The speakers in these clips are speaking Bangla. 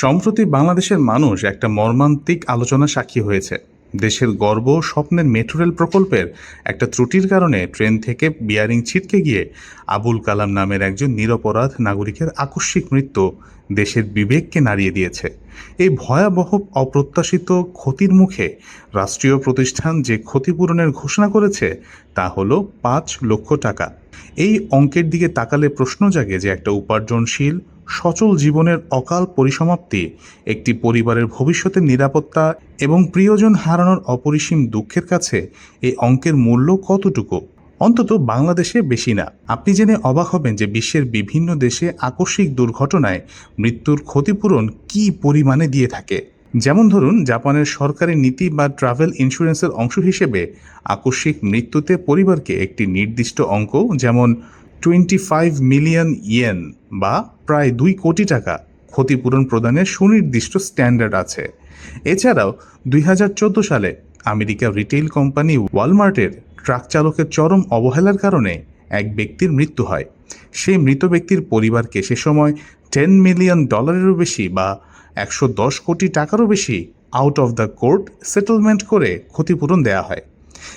সম্প্রতি বাংলাদেশের মানুষ একটা মর্মান্তিক আলোচনা সাক্ষী হয়েছে। দেশের গর্ব স্বপ্নের মেট্রো রেল প্রকল্পের একটা ত্রুটির কারণে ট্রেন থেকে বিয়ারিং ছিটকে গিয়ে আবুল কালাম নামের একজন নিরপরাধ নাগরিকের আকস্মিক মৃত্যু দেশের বিবেককে নাড়িয়ে দিয়েছে। এই ভয়াবহ, অপ্রত্যাশিত ক্ষতির মুখে রাষ্ট্রীয় প্রতিষ্ঠান যে ক্ষতিপূরণের ঘোষণা করেছে তা হলো পাঁচ লক্ষ টাকা। এই অঙ্কের দিকে তাকালে প্রশ্ন জাগে যে একটা উপার্জনশীল সচল জীবনের অকাল পরিসমাপ্তি, একটি পরিবারের ভবিষ্যতের নিরাপত্তা এবং প্রিয়জন হারানোর অপরিসীম দুঃখের কাছে এই অঙ্কের মূল্য কতটুকু? অন্তত বাংলাদেশে বেশি না। আপনি জেনে অবাক হবেন যে বিশ্বের বিভিন্ন দেশে আকস্মিক দুর্ঘটনায় মৃত্যুর ক্ষতিপূরণ কী পরিমাণে দিয়ে থাকে। যেমন ধরুন, জাপানের সরকারি নীতি বা ট্রাভেল ইন্স্যুরেন্সের অংশ হিসেবে আকস্মিক মৃত্যুতে পরিবারকে একটি নির্দিষ্ট অঙ্ক, যেমন টোয়েন্টি ফাইভ মিলিয়ন ইয়েন বা প্রায় দুই কোটি টাকা ক্ষতিপূরণ প্রদানের সুনির্দিষ্ট স্ট্যান্ডার্ড আছে। এছাড়াও, দুই হাজার চোদ্দ সালে আমেরিকার রিটেইল কোম্পানি ওয়ালমার্টের ট্রাক চালকের চরম অবহেলার কারণে এক ব্যক্তির মৃত্যু হয়। সেই মৃত ব্যক্তির পরিবারকে সে সময় টেন মিলিয়ন ডলারেরও বেশি বা একশো দশ কোটি টাকারও বেশি out of the court settlement করে ক্ষতিপূরণ দেওয়া হয়।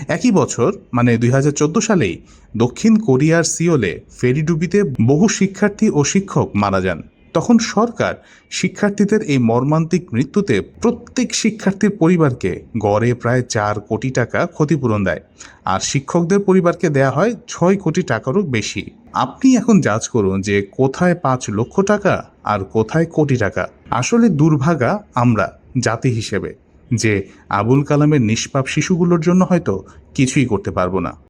একই বছর মানে দুই হাজার চোদ্দ সালেই দক্ষিণ কোরিয়ার সিওলে ফেরিডুবিতে বহু শিক্ষার্থী ও শিক্ষক মারা যান। তখন সরকার শিক্ষার্থীদের এই মর্মান্তিক মৃত্যুতে প্রত্যেক শিক্ষার্থীর পরিবারকে গড়ে প্রায় চার কোটি টাকা ক্ষতিপূরণ দেয় আর শিক্ষকদের পরিবারকে দেয়া হয় ছয় কোটি টাকারও বেশি। আপনি এখন যাচ করুন যে কোথায় পাঁচ লক্ষ টাকা আর কোথায় কোটি টাকা। আসলে দুর্ভাগা আমরা জাতি হিসেবে। যে আবুল কালামের নিষ্পাপ শিশুগুলোর জন্য হয়তো কিছুই করতে পারব না।